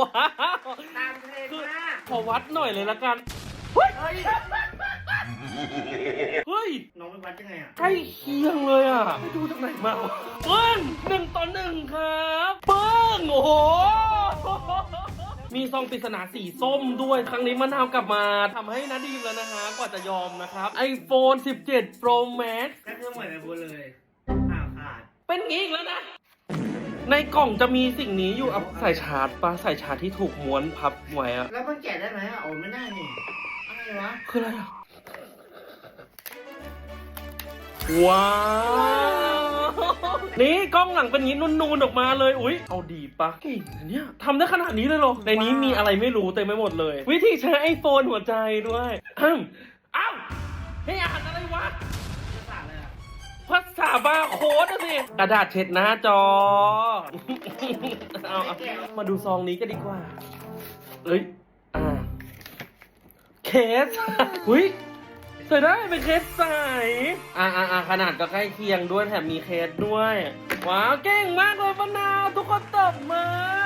ว้าวตามเทรนด์มากขอวัดหน่อยเลยละกัน เฮ้ย เฮ้ย เฮ้ย น้องไปวัดยังไงอะใกล้เคียงเลยอะ ไปดูจากไหนมาวะเปิ้งหนึ่งต่อหนึ่งครับเปิ้งโอ้โห มีซองปริศนาสีส้มด้วย ครั้งนี้มะนาวกลับมาทำให้นาดีมแล้วนะฮะ กว่าจะยอมนะครับ iPhone 17 Pro Max ก็คือเหมือนไอ้บัวเลยข่าวขาด เป็นงี้อีกแล้วนะ ในกล่องจะมีสิ่งนี้อยู่เอาใส่ชาร์จปะใส่ชาร์จที่ถูกม้วนพับไว้อะแล้วมันแกะได้ไหมอะโอ้ไม่ได้นี่อะไรวะคืออะไรอะว้าวนี่กล้องหลังเป็นอย่างนี้นูนๆออกมาเลย อุ๊ยเอาดีปะเก่งนะเนี่ยทำได้ขนาดนี้เลยเหรอในนี้มีอะไรไม่รู้เต็มไปหมดเลย วิธีใช้ไอโฟนหัวใจด้วยอ้าวอ้าวให้อ่านอะไรวะ บาร์โค้ดอะสิกระดาษเช็ดหน้าจอ เอาเอามาดูซองนี้กันดีกว่า เอ้ย อ่า เคส อุ้ยใส่ได้เป็นเคสใส อ่าอ่าอ่าขนาดก็ใกล้เคียงด้วยแถมมีเคสด้วย ว้าว เก่งมากเลยปะนาวทุกคนตบมือ